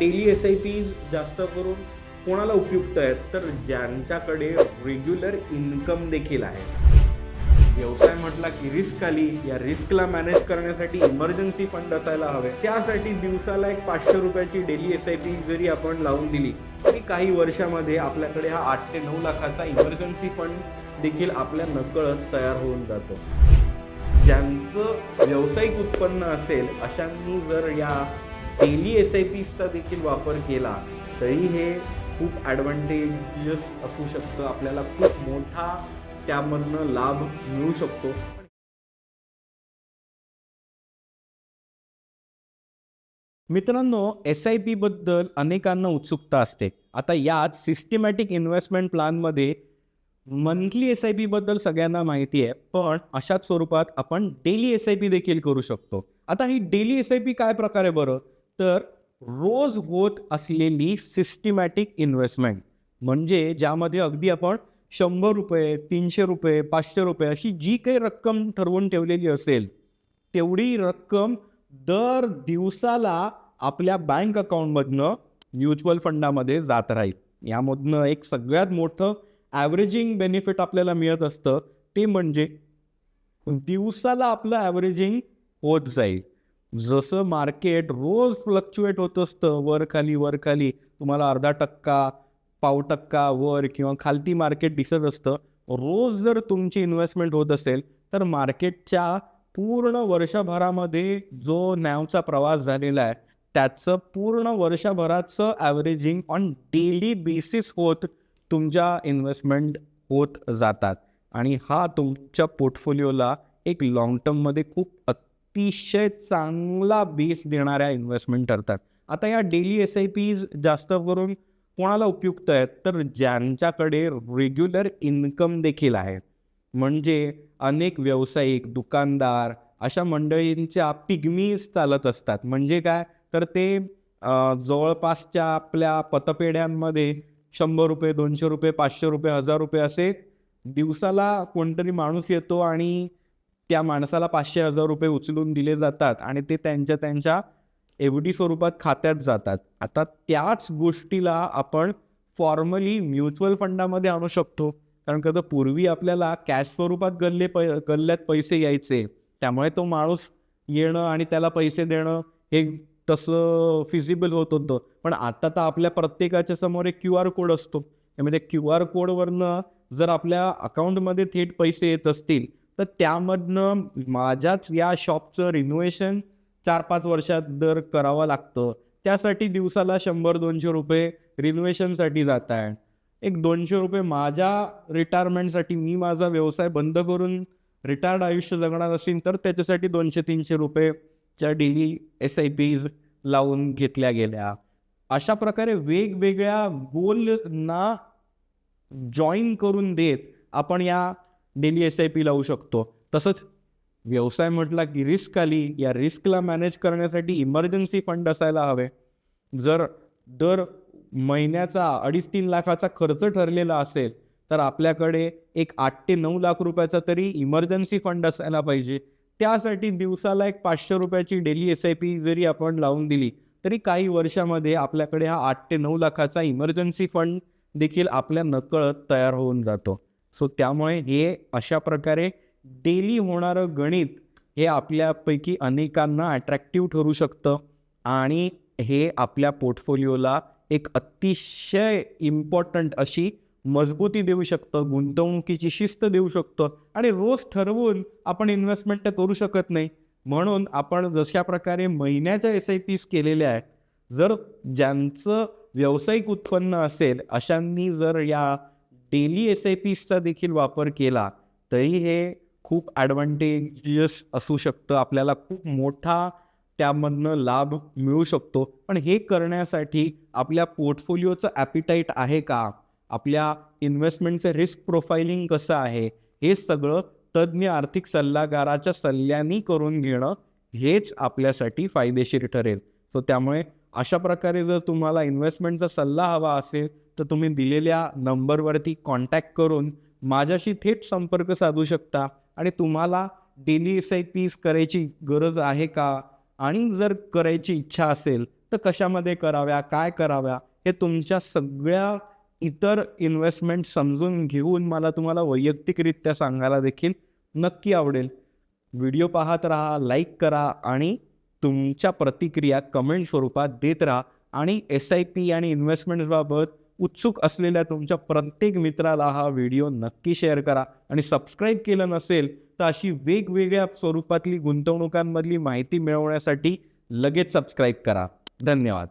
Daily S I पीज जास्त करून कोणाला उपयुक्त आहेत? तर ज्यांच्याकडे रेग्युलर इन्कम देखील आहे. व्यवसाय म्हटला की रिस्क आली या रिस्कला मॅनेज करण्यासाठी इमर्जन्सी फंड असायला हवे. त्यासाठी दिवसाला एक पाचशे रुपयाची डेली एस आय पी जरी आपण लावून दिली तरी काही वर्षामध्ये आपल्याकडे हा आठ ते नऊ लाखाचा इमर्जन्सी फंड देखील आपल्या नकळत तयार होऊन जातो. ज्यांचं व्यावसायिक उत्पन्न असेल अशांनी जर या डेली एस आय पीजचा देखील वापर केला तरी हे खूप ॲडव्हान्टेजस असू शकतं. आपल्याला खूप मोठा त्यामधनं लाभ मिळू शकतो. मित्रांनो एस आय पीबद्दल अनेकांना उत्सुकता असते. आता यात सिस्टमॅटिक इन्व्हेस्टमेंट प्लॅनमध्ये मंथली एस आय पीबद्दल सगळ्यांना माहिती आहे पण अशाच स्वरूपात आपण डेली एस आय पी देखील करू शकतो. आता ही डेली एस आय पी काय प्रकारे बरं? तर रोज होत असलेली सिस्टमॅटिक इन्व्हेस्टमेंट म्हणजे ज्यामध्ये अगदी आपण शंभर रुपये तीनशे रुपये पाचशे रुपये अशी जी काही रक्कम ठरवून ठेवलेली असेल तेवढी रक्कम दर दिवसाला आपल्या बँक अकाउंटमधनं म्युच्युअल फंडामध्ये जात राहील. यामधनं एक सगळ्यात मोठं ॲव्हरेजिंग बेनिफिट आपल्याला मिळत असतं ते म्हणजे दिवसाला आपलं ॲव्हरेजिंग होत जाईल. जसं मार्केट रोज फ्लक्च्युएट होत असतं वर खाली वर खाली तुम्हाला अर्धा टक्का पाव टक्का वर किंवा खालती मार्केट दिसत असतं. रोज जर तुमची इन्व्हेस्टमेंट होत असेल तर मार्केटच्या पूर्ण वर्षभरामध्ये जो नॅवचा प्रवास झालेला आहे त्याचं पूर्ण वर्षभराचं ॲव्हरेजिंग ऑन डेली बेसिस होत तुमच्या इन्व्हेस्टमेंट होत जातात. आणि हा तुमच्या पोर्टफोलिओला एक लाँग टर्ममध्ये खूप अतिशय चांगला बेस देणाऱ्या इन्व्हेस्टमेंट ठरतात. आता या डेली एस आय पीज जास्त करून कोणाला उपयुक्त आहेत? तर ज्यांच्याकडे रेग्युलर इन्कम देखील आहे. म्हणजे अनेक व्यावसायिक दुकानदार अशा मंडळींच्या पिगमीज चालत असतात. म्हणजे काय? तर ते जवळपासच्या आपल्या पतपेढ्यांमध्ये शंभर रुपये दोनशे रुपये पाचशे रुपये हजार रुपये असे दिवसाला कोणतरी माणूस येतो आणि त्या माणसाला पाचशे हजार रुपये उचलून दिले जातात आणि ते त्यांच्या त्यांच्या एफ डी स्वरूपात खात्यात जातात. आता त्याच गोष्टीला आपण फॉर्मली म्युच्युअल फंडामध्ये आणू शकतो. कारण कसं पूर्वी आपल्याला कॅश स्वरूपात गल्ले पै गल्ल्यात पैसे यायचे. त्यामुळे तो माणूस येणं आणि त्याला पैसे देणं हे तसं फिजिबल होत होतं. पण आता तर आपल्या प्रत्येकाच्या समोर एक क्यू आर कोड असतो. म्हणजे क्यू आर कोडवरनं जर आपल्या अकाउंटमध्ये थेट पैसे येत असतील तर त्यामधनं माझ्याच या शॉपचं रिनोव्हेशन चार पाच वर्षात दर करावं लागतं. त्यासाठी दिवसाला शंभर दोनशे रुपये रिनोव्हेशनसाठी जात आहे. एक दोनशे रुपये माझ्या रिटायरमेंटसाठी मी माझा व्यवसाय बंद करून रिटायर्ड आयुष्य जगणार असेल तर त्याच्यासाठी दोनशे तीनशे रुपयेच्या डेली एस आय पीज लावून घेतल्या गेल्या. अशा प्रकारे वेगवेगळ्या गोलना जॉईन करून देत आपण या डेली एस आय पी लावू शकतो. तसंच व्यवसाय म्हटला की रिस्क आली या रिस्कला मॅनेज करण्यासाठी इमर्जन्सी फंड असायला हवे. जर दर महिन्याचा अडीच तीन लाखाचा खर्च ठरलेला असेल तर आपल्याकडे एक आठ ते नऊ लाख रुपयाचा तरी इमर्जन्सी फंड असायला पाहिजे. त्यासाठी दिवसाला एक पाचशे रुपयाची डेली एस आय पी जरी आपण लावून दिली तरी काही वर्षामध्ये आपल्याकडे हा आठ ते नऊ लाखाचा इमर्जन्सी फंड देखील आपल्या नकळत तयार होऊन जातो. सो त्यामुळे हे अशा प्रकारे डेली होणारं गणित हे आपल्यापैकी अनेकांना अट्रॅक्टिव्ह ठरू शकतं आणि हे आपल्या पोर्टफोलिओला एक अतिशय इम्पॉर्टंट अशी मजबूती देऊ शकतं गुंतवणुकीची शिस्त देऊ शकतं आणि रोज ठरवून आपण इन्व्हेस्टमेंट तर करू शकत नाही. म्हणून आपण जशा प्रकारे महिन्याच्या एस आय पीस केलेल्या आहेत जर ज्यांचं व्यावसायिक उत्पन्न असेल अशांनी जर या डेली एस आय पीसचा देखील वापर केला तरी हे खूप ॲडव्हान्टेजियस असू शकतं. आपल्याला खूप मोठा त्यामधनं लाभ मिळू शकतो. पण हे करण्यासाठी आपल्या पोर्टफोलिओचं ॲपिटाईट आहे का? आपल्या इन्व्हेस्टमेंटचं रिस्क प्रोफायलिंग कसं आहे? हे सगळं तज्ज्ञ आर्थिक सल्लागाराच्या सल्ल्यानी करून घेणं हेच आपल्यासाठी फायदेशीर ठरेल. सो त्यामुळे अशा प्रकारे जर तुम्हाला इन्व्हेस्टमेंटचा सल्ला हवा असेल तर तुम्ही दिलेल्या नंबरवरती कॉन्टॅक्ट करून माझ्याशी थेट संपर्क साधू शकता आणि तुम्हाला डेली एस आय पीज करायची गरज आहे का? आणि जर करायची इच्छा असेल तर कशामध्ये कराव्या? काय कराव्या? हे तुमच्या सगळ्या इतर इन्व्हेस्टमेंट समजून घेऊन मला तुम्हाला वैयक्तिकरित्या सांगायला देखील नक्की आवडेल. व्हिडिओ पाहत राहा लाईक करा आणि तुमच्या प्रतिक्रिया कमेंट स्वरूपात देत राहा. आणि एस आय पी आणि इन्व्हेस्टमेंटबाबत उत्सुक असलेल्या तुमच्या प्रत्येक मित्राला हा व्हिडिओ नक्की शेअर करा. आणि सबस्क्राईब केलं नसेल तर अशी वेगवेगळ्या स्वरूपातली गुंतवणुकांमधली माहिती मिळवण्यासाठी लगेच सबस्क्राईब करा. धन्यवाद.